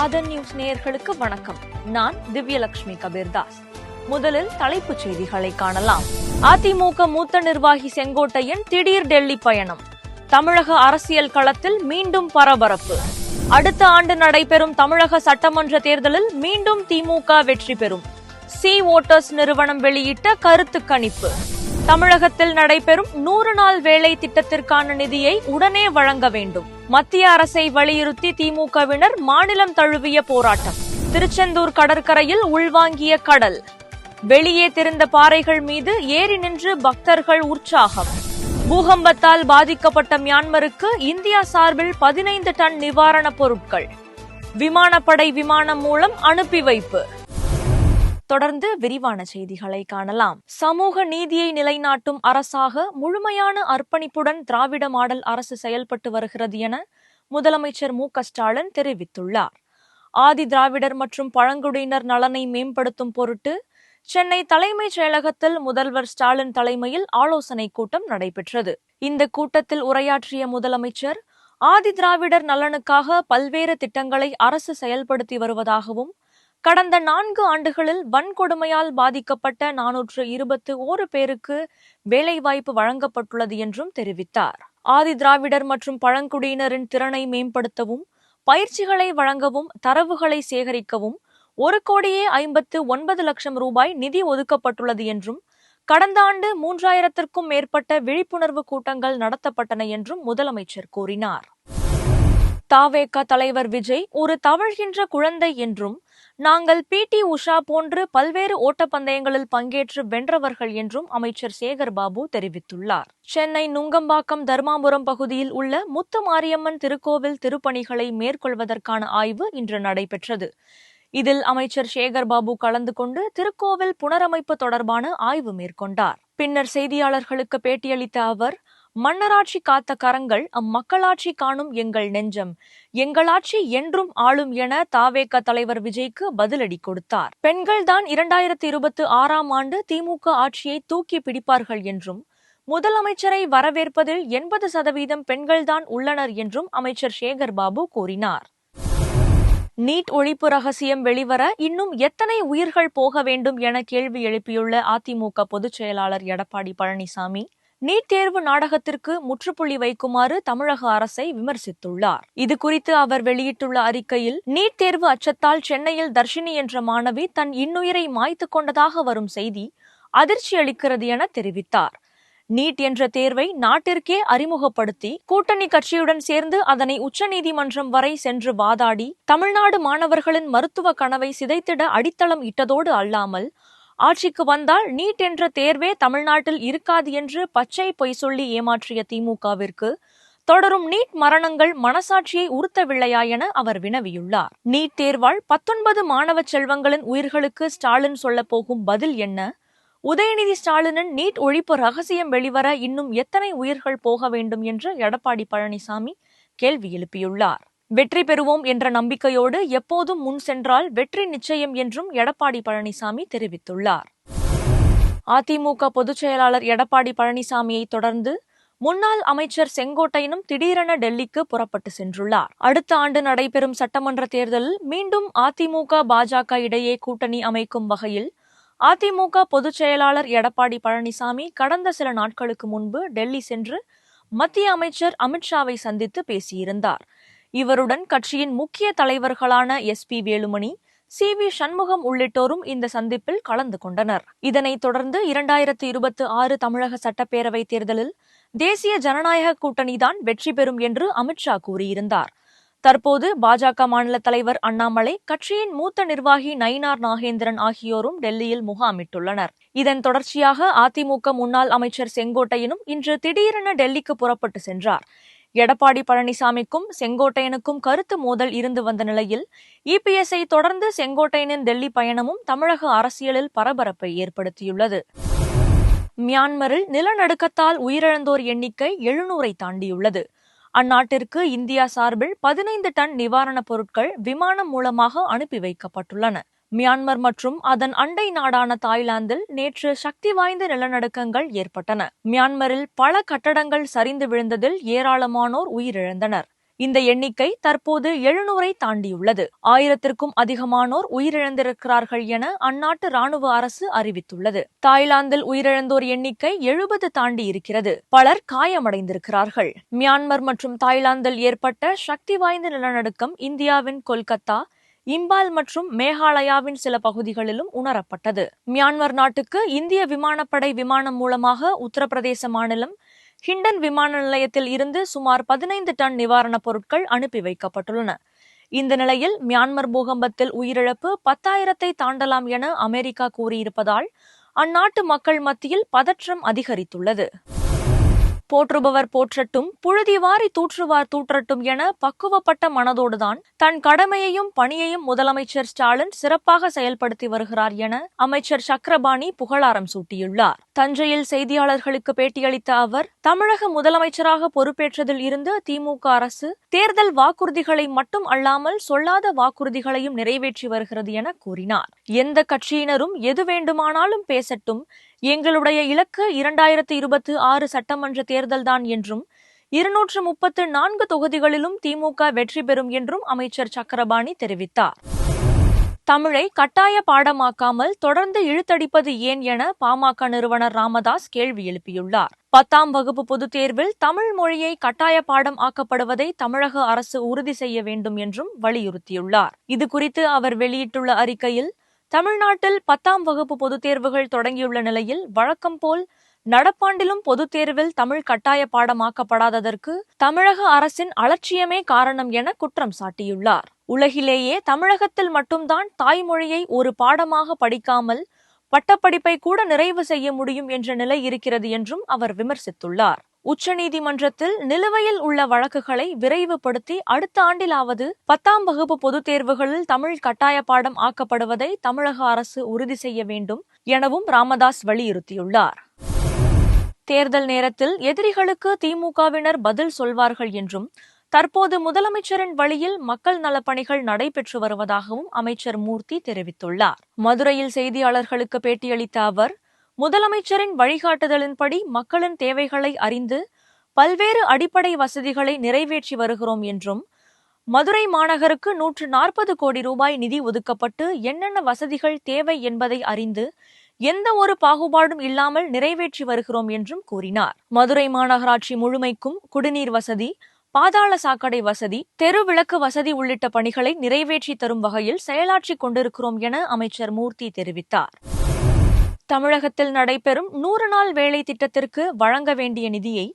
ஆதன் news நேயர்களுக்கு வணக்கம். நான் திவ்யலட்சுமி கபீர்தாஸ். முதலில் தலைப்புச் செய்திகளை காணலாம். அதிமுக மூத்த நிர்வாகி செங்கோட்டையன் திடீர் டெல்லி பயணம். தமிழக அரசியல் களத்தில் மீண்டும் பரபரப்பு. அடுத்த ஆண்டு நடைபெறும் தமிழக சட்டமன்ற தேர்தலில் மீண்டும் திமுக வெற்றி பெறும். சி ஓட்டர்ஸ் நிறுவனம் வெளியிட்ட கருத்து கணிப்பு. தமிழகத்தில் நடைபெறும் நூறு நாள் வேலை திட்டத்திற்கான நிதியை உடனே வழங்க வேண்டும். மத்திய அரசை வலியுறுத்தி திமுகவினர் மாநிலம் தழுவிய போராட்டம். திருச்செந்தூர் கடற்கரையில் உள்வாங்கிய கடல். வெளியே திறந்த பாறைகள் மீது ஏறி நின்று பக்தர்கள் உற்சாகம். பூகம்பத்தால் பாதிக்கப்பட்ட மியான்மருக்கு இந்தியா சார்பில் பதினைந்து டன் நிவாரணப் பொருட்கள். விமானப்படை விமானம் மூலம் அனுப்பி வைப்பு. தொடர்ந்து விரிவான செய்திகளை காணலாம். சமூக நீதியை நிலைநாட்டும் அரசாக முழுமையான அர்ப்பணிப்புடன் திராவிட மாடல் அரசு செயல்பட்டு வருகிறது என முதலமைச்சர் மு ஸ்டாலின் தெரிவித்துள்ளார். ஆதி திராவிடர் மற்றும் பழங்குடியினர் நலனை மேம்படுத்தும் பொருட்டு சென்னை தலைமைச் செயலகத்தில் முதல்வர் ஸ்டாலின் தலைமையில் ஆலோசனை கூட்டம் நடைபெற்றது. இந்த கூட்டத்தில் உரையாற்றிய முதலமைச்சர் ஆதி திராவிடர் நலனுக்காக பல்வேறு திட்டங்களை அரசு செயல்படுத்தி வருவதாகவும் கடந்த நான்கு ஆண்டுகளில் வன்கொடுமையால் பாதிக்கப்பட்ட நானூற்று இருபத்து ஓரு பேருக்கு வேலைவாய்ப்பு வழங்கப்பட்டுள்ளது என்றும் தெரிவித்தார். ஆதி திராவிடர் மற்றும் பழங்குடியினரின் திறனை மேம்படுத்தவும் பயிற்சிகளை வழங்கவும் தரவுகளை சேகரிக்கவும் ஒரு கோடியே ஐம்பத்து ஒன்பது லட்சம் ரூபாய் நிதி ஒதுக்கப்பட்டுள்ளது என்றும் கடந்த ஆண்டு மூன்றாயிரத்திற்கும் மேற்பட்ட விழிப்புணர்வு கூட்டங்கள் நடத்தப்பட்டன என்றும் முதலமைச்சர் கூறினார். தாவேக தலைவர் விஜய் ஒரு தவழ்கின்ற குழந்தை என்றும் நாங்கள் பி டி உஷா போன்று பல்வேறு ஓட்டப்பந்தயங்களில் பங்கேற்று வென்றவர்கள் என்றும் அமைச்சர் சேகர் பாபு தெரிவித்துள்ளார். சென்னை நுங்கம்பாக்கம் தர்மாபுரம் பகுதியில் உள்ள முத்து மாரியம்மன் திருக்கோவில் திருப்பணிகளை மேற்கொள்வதற்கான ஆய்வு இன்று நடைபெற்றது. இதில் அமைச்சர் சேகர் பாபு கலந்து கொண்டு திருக்கோவில் புனரமைப்பு தொடர்பான ஆய்வு மேற்கொண்டார். பின்னர் செய்தியாளர்களுக்கு பேட்டியளித்த அவர் மன்னராட்சி காத்த கரங்கள் அம்மக்களாட்சி காணும் எங்கள் நெஞ்சம். எங்களாட்சி என்றும் ஆளும் என தாவேக தலைவர் விஜய்க்கு பதிலடி கொடுத்தார். பெண்கள்தான் இரண்டாயிரத்தி இருபத்தி ஆறாம் ஆண்டு திமுக ஆட்சியை தூக்கி பிடிப்பார்கள் என்றும் முதலமைச்சரை வரவேற்பதில் எண்பது சதவீதம் பெண்கள்தான் உள்ளனர் என்றும் அமைச்சர் சேகர் பாபு கூறினார். நீட் ஒழிப்பு ரகசியம் வெளிவர இன்னும் எத்தனை உயிர்கள் போக வேண்டும் என கேள்வி எழுப்பியுள்ள அதிமுக பொதுச் செயலாளர் எடப்பாடி பழனிசாமி நீட் தேர்வு நாடகத்திற்கு முற்றுப்புள்ளி வைக்குமாறு தமிழக அரசை விமர்சித்துள்ளார். இது குறித்து அவர் வெளியிட்டுள்ள அறிக்கையில் நீட் தேர்வு அச்சத்தால் சென்னையில் தர்ஷினி என்ற மாணவி தன் இன்னுயிரை மாய்த்து கொண்டதாக வரும் செய்தி அதிர்ச்சி அளிக்கிறது என தெரிவித்தார். நீட் என்ற தேர்வை நாட்டிற்கே அறிமுகப்படுத்தி கூட்டணி கட்சியுடன் சேர்ந்து அதனை உச்சநீதிமன்றம் வரை சென்று வாதாடி தமிழ்நாடு மாணவர்களின் மருத்துவ கனவை சிதைத்திட அடித்தளம் இட்டதோடு அல்லாமல் ஆட்சிக்கு வந்தால் நீட் என்ற தேர்வே தமிழ்நாட்டில் இருக்காது என்று பச்சை பொய் சொல்லி ஏமாற்றிய திமுகவிற்கு தொடரும் நீட் மரணங்கள் மனசாட்சியை உறுத்தவில்லையா என அவர் வினவியுள்ளார். நீட் தேர்வால் பத்தொன்பது மாணவ செல்வங்களின் உயிர்களுக்கு ஸ்டாலின் சொல்ல போகும் பதில் என்ன? உதயநிதி ஸ்டாலினின் நீட் ஒழிப்பு ரகசியம் வெளிவர இன்னும் எத்தனை உயிர்கள் போக வேண்டும் என்று எடப்பாடி பழனிசாமி கேள்வி எழுப்பியுள்ளார். வெற்றி பெறுவோம் என்ற நம்பிக்கையோடு எப்போதும் முன் சென்றால் வெற்றி நிச்சயம் என்றும் எடப்பாடி பழனிசாமி தெரிவித்துள்ளார். அதிமுக பொதுச் செயலாளர் எடப்பாடி பழனிசாமியை தொடர்ந்து முன்னாள் அமைச்சர் செங்கோட்டையனும் திடீரென டெல்லிக்கு புறப்பட்டு சென்றுள்ளார். அடுத்த ஆண்டு நடைபெறும் சட்டமன்ற தேர்தலில் மீண்டும் அதிமுக பாஜக இடையே கூட்டணி அமைக்கும் வகையில் அதிமுக பொதுச் செயலாளர் எடப்பாடி பழனிசாமி கடந்த சில நாட்களுக்கு முன்பு டெல்லி சென்று மத்திய அமைச்சர் அமித்ஷாவை சந்தித்து பேசியிருந்தார். இவருடன் கட்சியின் முக்கிய தலைவர்களான S P Velumani C V Shanmugam உள்ளிட்டோரும் இந்த சந்திப்பில் கலந்து கொண்டனர். இதனைத் தொடர்ந்து இரண்டாயிரத்து இருபத்தி ஆறு தமிழக சட்டப்பேரவை தேர்தலில் தேசிய ஜனநாயக கூட்டணிதான் வெற்றி பெறும் என்று அமித்ஷா கூறியிருந்தார். தற்போது பாஜக மாநில தலைவர் அண்ணாமலை கட்சியின் மூத்த நிர்வாகி நயினார் நாகேந்திரன் ஆகியோரும் டெல்லியில் முகாமிட்டுள்ளனர். இதன் தொடர்ச்சியாக அதிமுக முன்னாள் அமைச்சர் செங்கோட்டையனும் இன்று திடீரென டெல்லிக்கு புறப்பட்டு சென்றார். எடப்பாடி பழனிசாமிக்கும் செங்கோட்டையனுக்கும் கருத்து மோதல் இருந்து வந்த நிலையில் இபிஎஸ்ஐ தொடர்ந்து செங்கோட்டையனின் டெல்லி பயணமும் தமிழக அரசியலில் பரபரப்பை ஏற்படுத்தியுள்ளது. மியான்மரில் நிலநடுக்கத்தால் உயிரிழந்தோர் எண்ணிக்கை எழுநூறை தாண்டியுள்ளது. அந்நாட்டிற்கு இந்தியா சார்பில் பதினைந்து டன் நிவாரணப் பொருட்கள் விமானம் மூலமாக அனுப்பி வைக்கப்பட்டுள்ளன. மியான்மர் மற்றும் அதன் அண்டை நாடான தாய்லாந்தில் நேற்று சக்தி வாய்ந்த நிலநடுக்கங்கள் ஏற்பட்டன. மியான்மரில் பல கட்டடங்கள் சரிந்து விழுந்ததில் ஏராளமானோர் உயிரிழந்தனர். இந்த எண்ணிக்கை தற்போது எழுநூறை தாண்டியுள்ளது. ஆயிரத்திற்கும் அதிகமானோர் உயிரிழந்திருக்கிறார்கள் என அந்நாட்டு ராணுவ அரசு அறிவித்துள்ளது. தாய்லாந்தில் உயிரிழந்தோர் எண்ணிக்கை எழுபது தாண்டி இருக்கிறது பலர் காயமடைந்திருக்கிறார்கள். மியான்மர் மற்றும் தாய்லாந்தில் ஏற்பட்ட சக்தி வாய்ந்த நிலநடுக்கம் இந்தியாவின் கொல்கத்தா இம்பால் மற்றும் மேகாலயாவின் சில பகுதிகளிலும் உணரப்பட்டது. மியான்மர் நாட்டுக்கு இந்திய விமானப்படை விமானம் மூலமாக உத்தரப்பிரதேச மாநிலம் ஹிண்டன் விமான நிலையத்தில் இருந்து சுமார் பதினைந்து டன் நிவாரணப் பொருட்கள் அனுப்பி வைக்கப்பட்டுள்ளன. இந்த நிலையில் மியான்மர் பூகம்பத்தில் உயிரிழப்பு பத்தாயிரத்தை தாண்டலாம் என அமெரிக்கா கூறியிருப்பதால் அந்நாட்டு மக்கள் மத்தியில் பதற்றம் அதிகரித்துள்ளது. போற்றுபவர் போற்றட்டும் புழுதி வாரி தூற்றுவார் தூற்றட்டும் என பக்குவப்பட்ட மனதோடுதான் தன் கடமையையும் பணியையும் முதலமைச்சர் ஸ்டாலின் சிறப்பாக செயல்படுத்தி வருகிறார் என அமைச்சர் சக்கரபாணி புகழாரம் சூட்டியுள்ளார். தஞ்சையில் செய்தியாளர்களுக்கு பேட்டியளித்த அவர் தமிழக முதலமைச்சராக பொறுப்பேற்றதில் இருந்து திமுக அரசு தேர்தல் வாக்குறுதிகளை மட்டும் அல்லாமல் சொல்லாத வாக்குறுதிகளையும் நிறைவேற்றி வருகிறது என கூறினார். எந்த கட்சியினரும் எது வேண்டுமானாலும் பேசட்டும் எங்களுடைய இலக்கு இரண்டாயிரத்தி இருபத்தி ஆறு சட்டமன்ற தேர்தல்தான் என்றும் இருநூற்று முப்பத்து நான்கு தொகுதிகளிலும் திமுக வெற்றி பெறும் என்றும் அமைச்சர் சக்கரபாணி தெரிவித்தார். தமிழை கட்டாய பாடமாக்காமல் தொடர்ந்து இழுத்தடிப்பது ஏன் என பாமக நிறுவனர் ராமதாஸ் கேள்வி எழுப்பியுள்ளார். பத்தாம் வகுப்பு பொதுத் தேர்வில் தமிழ் மொழியை கட்டாய பாடம் ஆக்கப்படுவதை தமிழக அரசு உறுதி செய்ய வேண்டும் என்றும் வலியுறுத்தியுள்ளார். இதுகுறித்து அவர் வெளியிட்டுள்ள அறிக்கையில் தமிழ்நாட்டில் பத்தாம் வகுப்பு பொதுத் தேர்வுகள் தொடங்கியுள்ள நிலையில் வழக்கம் போல் நடப்பாண்டிலும் பொதுத் தேர்வில் தமிழ் கட்டாய பாடமாக்கப்படாததற்கு தமிழக அரசின் அலட்சியமே காரணம் என குற்றம் சாட்டியுள்ளார். உலகிலேயே தமிழகத்தில் மட்டும்தான் தாய்மொழியை ஒரு பாடமாக படிக்காமல் பட்டப்படிப்பை கூட நிறைவு செய்ய முடியும் என்ற நிலை இருக்கிறது என்றும் அவர் விமர்சித்துள்ளார். உச்சநீதிமன்றத்தில் நிலுவையில் உள்ள வழக்குகளை விரைவுபடுத்தி அடுத்த ஆண்டிலாவது பத்தாம் வகுப்பு பொதுத் தேர்வுகளில் தமிழ் கட்டாய பாடம் ஆக்கப்படுவதை தமிழக அரசு உறுதி செய்ய வேண்டும் எனவும் ராமதாஸ் வலியுறுத்தியுள்ளார். தேர்தல் நேரத்தில் எதிரிகளுக்கு திமுகவினர் பதில் சொல்வார்கள் என்றும் தற்போது முதலமைச்சரின் வழியில் மக்கள் நலப்பணிகள் நடைபெற்று வருவதாகவும் அமைச்சர் மூர்த்தி தெரிவித்துள்ளார். மதுரையில் செய்தியாளர்களுக்கு பேட்டியளித்த அவர் முதலமைச்சரின் வழிகாட்டுதலின்படி மக்களின் தேவைகளை அறிந்து பல்வேறு அடிப்படை வசதிகளை நிறைவேற்றி வருகிறோம் என்றும் மதுரை மாநகருக்கு நூற்று நாற்பது கோடி ரூபாய் நிதி ஒதுக்கப்பட்டு என்னென்ன வசதிகள் தேவை என்பதை அறிந்து எந்த ஒரு பாகுபாடும் இல்லாமல் நிறைவேற்றி வருகிறோம் என்றும் கூறினார். மதுரை மாநகராட்சி முழுமைக்கும் குடிநீர் வசதி பாதாள சாக்கடை வசதி தெரு விளக்கு வசதி உள்ளிட்ட பணிகளை நிறைவேற்றி தரும் வகையில் செயலாற்றிக் கொண்டிருக்கிறோம் என அமைச்சர் மூர்த்தி தெரிவித்தார். தமிழகத்தில் நடைபெறும் நூறு நாள் வேலை திட்டத்திற்கு வழங்க வேண்டிய நிதியை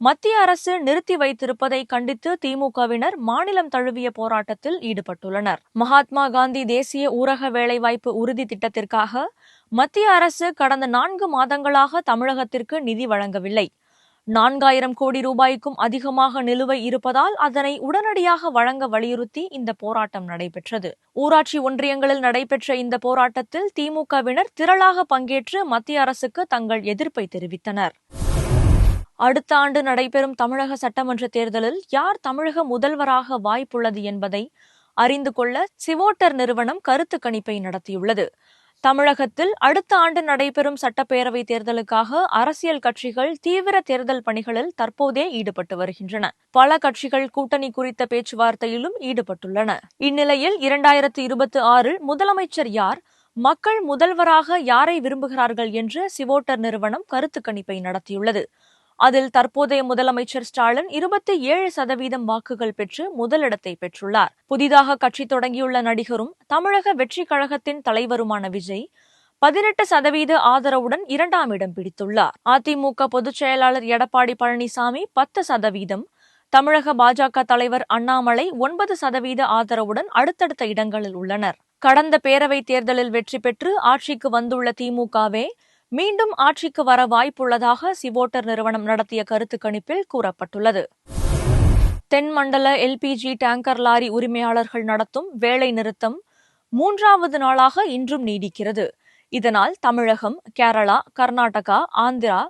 மத்திய அரசு நிறுத்தி வைத்திருப்பதை கண்டித்து திமுகவினர் மாநிலம் தழுவிய போராட்டத்தில் ஈடுபட்டுள்ளனர். மகாத்மா காந்தி தேசிய ஊரக வேலைவாய்ப்பு உறுதி திட்டத்திற்காக மத்திய அரசு கடந்த நான்கு மாதங்களாக தமிழகத்திற்கு நிதி வழங்கவில்லை. நான்காயிரம் கோடி ரூபாய்க்கும் அதிகமாக நிலுவை இருப்பதால் அதனை உடனடியாக வழங்க வலியுறுத்தி இந்த போராட்டம் நடைபெற்றது. ஊராட்சி ஒன்றியங்களில் நடைபெற்ற இந்த போராட்டத்தில் திமுகவினர் திரளாக பங்கேற்று மத்திய அரசுக்கு தங்கள் எதிர்ப்பை தெரிவித்தனர். அடுத்த ஆண்டு நடைபெறும் தமிழக சட்டமன்ற தேர்தலில் யார் தமிழக முதல்வராக வாய்ப்புள்ளது என்பதை அறிந்து கொள்ள சிவோட்டர் நிறுவனம் கருத்து கணிப்பை நடத்தியுள்ளது. தமிழகத்தில் அடுத்த ஆண்டு நடைபெறும் சட்டப்பேரவை தேர்தலுக்காக அரசியல் கட்சிகள் தீவிர தேர்தல் பணிகளில் தற்போதே ஈடுபட்டு வருகின்றன. பல கட்சிகள் கூட்டணி குறித்த பேச்சுவார்த்தையிலும் ஈடுபட்டுள்ளன. இந்நிலையில் இரண்டாயிரத்து இருபத்தி ஆறில் முதலமைச்சர் யார் மக்கள் முதல்வராக யாரை விரும்புகிறார்கள் என்று சிவோட்டர் நிறுவனம் கருத்து கணிப்பை நடத்தியுள்ளது. அதில் தற்போதைய முதலமைச்சர் ஸ்டாலின் இருபத்தி ஏழு சதவீதம் வாக்குகள் பெற்று முதலிடத்தை பெற்றுள்ளார். புதிதாக கட்சி தொடங்கியுள்ள நடிகரும் தமிழக வெற்றிக் கழகத்தின் தலைவருமான விஜய் பதினெட்டு சதவீத ஆதரவுடன் இரண்டாம் இடம் பிடித்துள்ளார். அதிமுக பொதுச் செயலாளர் எடப்பாடி பழனிசாமி பத்து சதவீதம் தமிழக பாஜக தலைவர் அண்ணாமலை ஒன்பது சதவீத ஆதரவுடன் அடுத்தடுத்த இடங்களில் உள்ளனர். கடந்த பேரவைத் தேர்தலில் வெற்றி பெற்று ஆட்சிக்கு வந்துள்ள திமுகவே மீண்டும் ஆட்சிக்கு வர வாய்ப்புள்ளதாக சிவோட்டர் நிறுவனம் நடத்திய கருத்து கணிப்பில் கூறப்பட்டுள்ளது. தென்மண்டல எல்பிஜி டேங்கர் லாரி உரிமையாளர்கள் நடத்தும் வேலை நிறுத்தம் மூன்றாவது நாளாக இன்றும் நீடிக்கிறது. இதனால் தமிழகம் கேரளா கர்நாடகா ஆந்திரா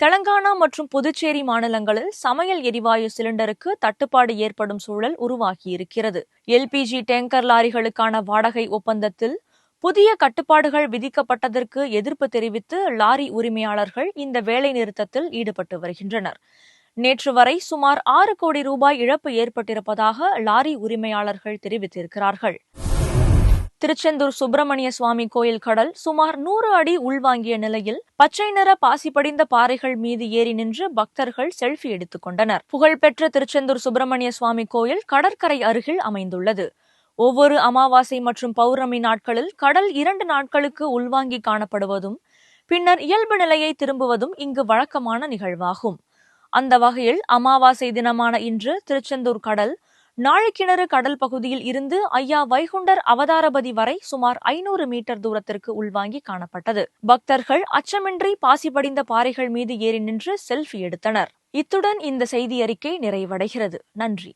தெலங்கானா மற்றும் புதுச்சேரி மாநிலங்களில் சமையல் எரிவாயு சிலிண்டருக்கு தட்டுப்பாடு ஏற்படும் சூழல் உருவாகியிருக்கிறது. எல்பிஜி டேங்கர் லாரிகளுக்கான வாடகை ஒப்பந்தத்தில் புதிய கட்டுப்பாடுகள் விதிக்கப்பட்டதற்கு எதிர்ப்பு தெரிவித்து லாரி உரிமையாளர்கள் இந்த வேலைநிறுத்தத்தில் ஈடுபட்டு வருகின்றனர். நேற்று வரை சுமார் ஆறு கோடி ரூபாய் இழப்பு ஏற்பட்டிருப்பதாக லாரி உரிமையாளர்கள் தெரிவித்திருக்கிறார்கள். திருச்செந்தூர் சுப்பிரமணிய சுவாமி கோயில் கடல் சுமார் நூறு அடி உள்வாங்கிய நிலையில் பச்சை நிற பாசி படிந்த பாறைகள் மீது ஏறி நின்று பக்தர்கள் செல்ஃபி எடுத்துக் கொண்டனர். புகழ்பெற்ற திருச்செந்தூர் சுப்பிரமணிய சுவாமி கோயில் கடற்கரை அருகில் அமைந்துள்ளது. ஒவ்வொரு அமாவாசை மற்றும் பௌர்ணமி நாட்களில் கடல் இரண்டு நாட்களுக்கு உள்வாங்கி காணப்படுவதும் பின்னர் இயல்பு நிலையை திரும்புவதும் இங்கு வழக்கமான நிகழ்வாகும். அந்த வகையில் அமாவாசை தினமான இன்று திருச்செந்தூர் கடல் நாழிக்கிணறு கடல் பகுதியில் இருந்து ஐயா வைகுண்டர் அவதாரபதி வரை சுமார் ஐநூறு மீட்டர் தூரத்திற்கு உள்வாங்கி காணப்பட்டது. பக்தர்கள் அச்சமின்றி பாசி படிந்த பாறைகள் மீது ஏறி நின்று செல்ஃபி எடுத்தனர். இத்துடன் இந்த செய்தி அறிக்கை நிறைவடைகிறது. நன்றி.